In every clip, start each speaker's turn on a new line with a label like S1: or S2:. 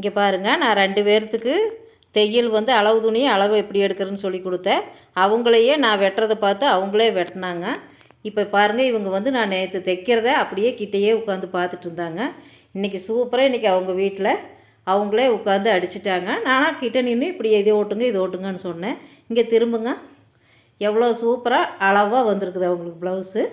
S1: இங்கே பாருங்கள் நான் ரெண்டு பேர்த்துக்கு தையல் வந்து அளவு துணி அளவு எப்படி எடுக்கிறதுன்னு சொல்லி கொடுத்தேன். அவங்களையே நான் வெட்டுறதை பார்த்து அவங்களே வெட்டினாங்க. இப்போ பாருங்கள் இவங்க வந்து நான் நேற்று தைக்கிறத அப்படியே கிட்டேயே உட்காந்து பார்த்துட்டு இருந்தாங்க. இன்றைக்கி சூப்பராக இன்றைக்கி அவங்க வீட்டில் அவங்களே உட்காந்து அடிச்சிட்டாங்க. நானாக கிட்ட நின்று இப்படி இதை ஓட்டுங்க இது ஓட்டுங்கன்னு சொன்னேன். இங்கே திரும்புங்க. எவ்வளோ சூப்பராக அளவாக வந்திருக்குது அவங்களுக்கு ப்ளவுஸு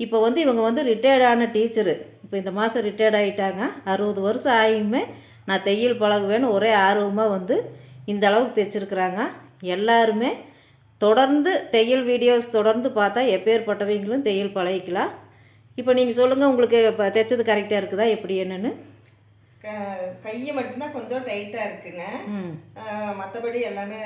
S1: இப்போ வந்து இவங்க வந்து ரிட்டையர்டான டீச்சரு இப்போ இந்த மாதம் ரிட்டையர்ட் ஆகிட்டாங்க அறுபது வருஷம் ஆகியுமே நான் தையல் பழகுவேன்னு ஒரே ஆர்வமாக வந்து இந்த அளவுக்கு தைச்சிருக்கிறாங்க. எல்லாருமே தொடர்ந்து தையல் வீடியோஸ் தொடர்ந்து பார்த்தா எப்பேற்பட்டவங்களும் தையல் பழகிக்கலாம். இப்போ நீங்கள் சொல்லுங்கள் உங்களுக்கு இப்போ தைச்சது கரெக்டாக இருக்குதா எப்படி என்னன்னு?
S2: க- கையை மட்டும்தான் கொஞ்சம் டைட்டா இருக்குங்க.
S1: ம்.
S2: மற்றபடி எல்லாமே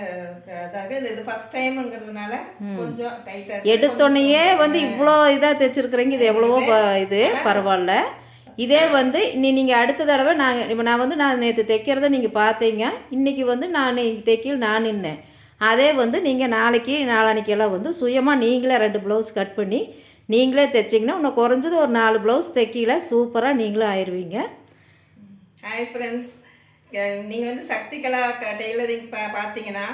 S2: அதாவது இது- இது ஃபர்ஸ்ட் டைம்ங்கிறதுனால கொஞ்சம் டைட்டா இருக்கு.
S1: எடுத்தோடனேயே வந்து இவ்வளோ இதாக தைச்சிருக்கிறீங்க இது எவ்வளவோ ப- இது பரவாயில்ல. இதே வந்து இனி நீங்கள் அடுத்த தடவை நான் இப்போ நான் வந்து நான் நேற்று தைக்கிறத நீங்கள் பார்த்தீங்க. இன்றைக்கி வந்து நான் தைக்கில் நான் நின்னேன். அதே வந்து நீங்கள் நாளைக்கு நாளானிக்கெல்லாம் வந்து சுயமாக நீங்களே ரெண்டு ப்ளவுஸ் கட் பண்ணி நீங்களே தைச்சிங்கன்னா இன்னும் குறைஞ்சது ஒரு நாலு ப்ளவுஸ் தைக்கல சூப்பராக நீங்களும் ஆயிடுவீங்க
S2: ஹாய் ஃப்ரெண்ட்ஸ் நீங்கள் வந்து சக்திகலா டெய்லரிங் பா பார்த்தீங்கன்னா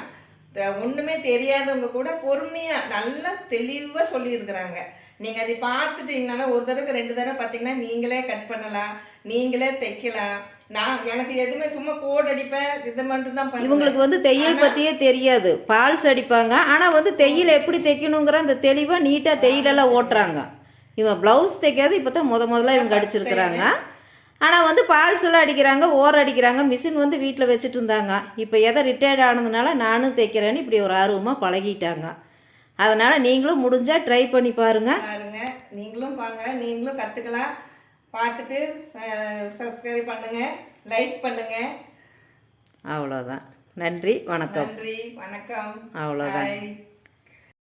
S2: ஒண்ணுமே தெரியாதவங்க கூட பொறுமையா நல்லா தெளிவா சொல்லியிருக்கிறாங்க. நீங்க அதை பார்த்துட்டீங்கன்னா ஒரு தடவை ரெண்டு தடவை பார்த்தீங்கன்னா நீங்களே கட் பண்ணலாம் நீங்களே தைக்கலாம். நான் எனக்கு எதுவுமே சும்மா கோட் அடிப்பேன் இது மட்டும் தான்
S1: இவங்களுக்கு வந்து தையல் பற்றியே தெரியாது. பால்ஸ் அடிப்பாங்க. ஆனால் வந்து தையல் எப்படி தைக்கணுங்கிற அந்த தெளிவாக நீட்டாக தையலெல்லாம் ஓட்டுறாங்க. இவங்க ப்ளவுஸ் தைக்காது இப்போ தான் முத முதல்ல இவங்க அடிச்சிருக்கிறாங்க. எல்லாம் அடிக்கிறாங்க ஓர் அடிக்கிறாங்க மிஷின் வந்து வீட்டில் வச்சுட்டு இருந்தாங்க. இப்போ எதை ரிட்டையர்ட் ஆனதுனால நானும் தைக்கிறேன்னு இப்படி ஒரு ஆர்வமாக பழகிட்டாங்க. அதனால் நீங்களும் முடிஞ்சால் ட்ரை பண்ணி பாருங்கள்
S2: பாருங்க. நீங்களும் வாங்க நீங்களும் கத்துக்கலாம். பார்த்துட்டு சப்ஸ்கிரைப் பண்ணுங்க. லைக் பண்ணுங்க.
S1: அவ்வளோதான். நன்றி வணக்கம்.
S2: நன்றி வணக்கம்.
S1: அவ்வளோதான்.